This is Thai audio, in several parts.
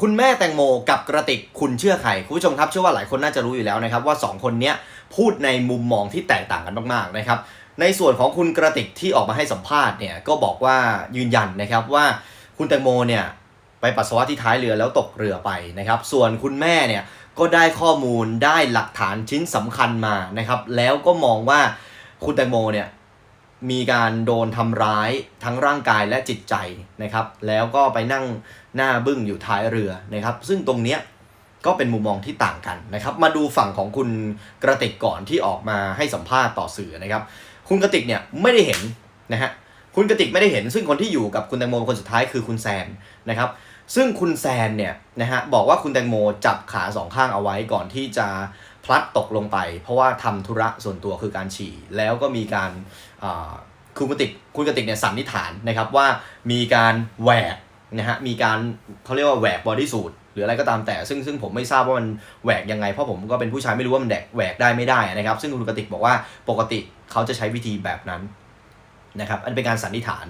คุณแม่แตงโมกับกระติกคุณเชื่อใครคุณผู้ชมครับเชื่อว่าหลายคนน่าจะรู้อยู่แล้วนะครับว่า 2 คนนี้พูดในมุมมองที่แตกต่างกันมากๆนะครับในส่วนของคุณกระติกที่ออกมาให้สัมภาษณ์เนี่ยก็บอกว่ายืนยันนะครับว่าคุณแตงโมเนี่ยไปปัสสาวะที่ท้ายเรือแล้วตกเรือไปนะครับ ส่วนคุณแม่เนี่ยก็ได้ข้อมูลได้หลักฐานชิ้นสำคัญมานะครับ แล้วก็มองว่าคุณแตงโมเนี่ย มีการโดนทำร้ายทั้งร่างกายและจิตใจนะครับ แล้วก็ไปนั่งหน้าบึ้งอยู่ท้ายเรือนะครับ ซึ่งตรงเนี้ยก็เป็นมุมมองที่ต่างกันนะครับ มาดูฝั่งของคุณกระติกก่อนที่ออกมาให้สัมภาษณ์ต่อสื่อนะครับ คุณกระติกเนี่ยไม่ได้เห็นนะฮะคุณกระติกไม่ได้เห็น ซึ่งคนที่อยู่กับคุณแตงโมคนสุดท้ายคือคุณแซนนะครับ ซึ่งคุณแซนเนี่ยนะฮะบอกว่าคุณแตงโมจับขาสองข้างเอาไว้ก่อนที่จะ พลัดตกลงไป เพราะว่าทำธุระส่วนตัวคือการฉี่ แล้วก็มีการคุณกระติกคุณกระติกเนี่ยสันนิษฐานนะครับว่ามีการแหวกนะฮะมีการเขาเรียกว่าแหวกบอดี้สูทหรืออะไรก็ตามแต่ ซึ่งซึ่งผมไม่ทราบว่ามันแหวกยังไง เพราะผมก็เป็นผู้ชายไม่รู้ว่ามันแดกแหวกได้ไม่ได้นะครับ ซึ่งคุณกระติกบอกว่าปกติเขาจะใช้วิธีแบบนั้นนะครับอันเป็นการสันนิษฐาน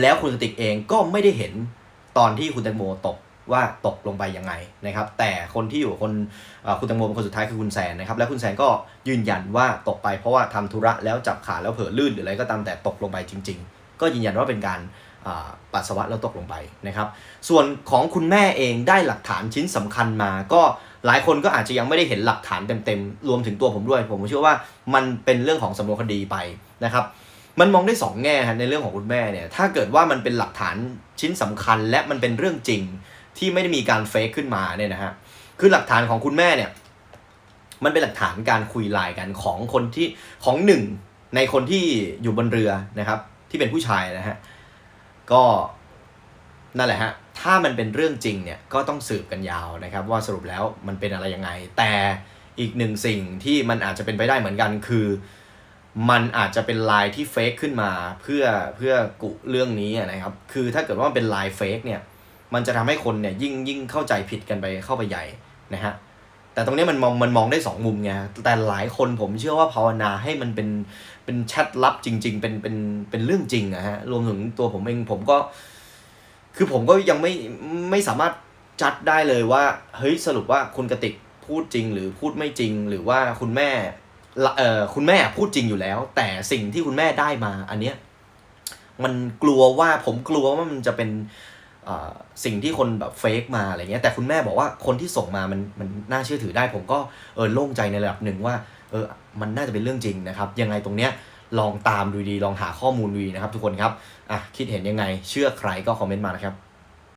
แล้วคุณกติกเองก็ไม่ได้เห็นตอนที่คุณแตงโมตก ว่าตกลงไปยังไงนะครับ แต่คนที่อยู่คนคุณแตงโมเป็นคนสุดท้ายคือคุณแซนนะครับแล้วคุณแซนก็ยืนยันว่าตกไปเพราะว่าทำธุระแล้วจับขาแล้วเผลอลื่นหรืออะไรก็ตามแต่ตกลงไปจริง ๆ ก็ยืนยันว่าเป็นการปัสสาวะแล้วตกลงไปนะครับ ส่วนของคุณแม่เองได้หลักฐานชิ้นสำคัญมา ก็หลายคนก็อาจจะยังไม่ได้เห็นหลักฐานเต็มๆรวมถึงตัวผมด้วย ผมเชื่อว่ามันเป็นเรื่องของสำนวนคดีไปนะครับมันมองได้สองแง่ในเรื่องของคุณแม่เนี่ยถ้าเกิดว่ามันเป็นหลักฐานชิ้นสำคัญและมันเป็นเรื่องจริง ที่ไม่ได้มีการเฟกขึ้นมาเนี่ยนะฮะคือหลักฐานของคุณแม่เนี่ย มันเป็นหลักฐานการคุยไลน์กันของคนที่ของหนึ่งในคนที่อยู่บนเรือนะครับ ที่เป็นผู้ชายนะฮะก็นั่นแหละฮะถ้ามันเป็นเรื่องจริงเนี่ยก็ต้องสืบกันยาวนะครับ ว่าสรุปแล้วมันเป็นอะไรยังไง แต่อีกหนึ่งสิ่งที่มันอาจจะเป็นไปได้เหมือนกันคือ มันอาจจะเป็นไลน์ที่เฟกขึ้นมาเพื่อเพื่อกุเรื่องนี้นะครับ คือถ้าเกิดว่ามันเป็นไลน์เฟกเนี่ย มันจะทำให้คนเนี่ยยิ่งยิ่งเข้าใจผิดกันไปเข้าไปใหญ่นะฮะแต่ตรงนี้มันมองมันมองได้สองมุมไงแต่หลายคนผมเชื่อว่าภาวนาให้มันเป็นเป็นแชทลับจริง ๆ เป็นเป็นเป็นเรื่องจริงอะฮะรวมถึงตัวผมเองผมก็ คือผมก็ยังไม่ไม่สามารถจัดได้เลยว่า เฮ้ยสรุปว่าคุณกติกพูดจริง หรือพูดไม่จริง หรือว่าคุณแม่เอ่อคุณแม่พูดจริงอยู่แล้ว แต่สิ่งที่คุณแม่ได้มา อันเนี้ยมันกลัวว่าผมกลัวว่ามันจะเป็น สิ่งที่คนแบบเฟกมาอะไรเงี้ยแต่คุณแม่บอกว่าคนที่ส่งมามันมันน่าเชื่อถือได้ ผมก็เออโล่งใจในระดับหนึ่งว่าเออมันน่าจะเป็นเรื่องจริงนะครับ ยังไงตรงเนี้ยลองตามดูดีลองหาข้อมูลดูดีนะครับ ทุกคนครับอะคิดเห็นยังไงเชื่อใครก็คอมเมนต์มานะครับ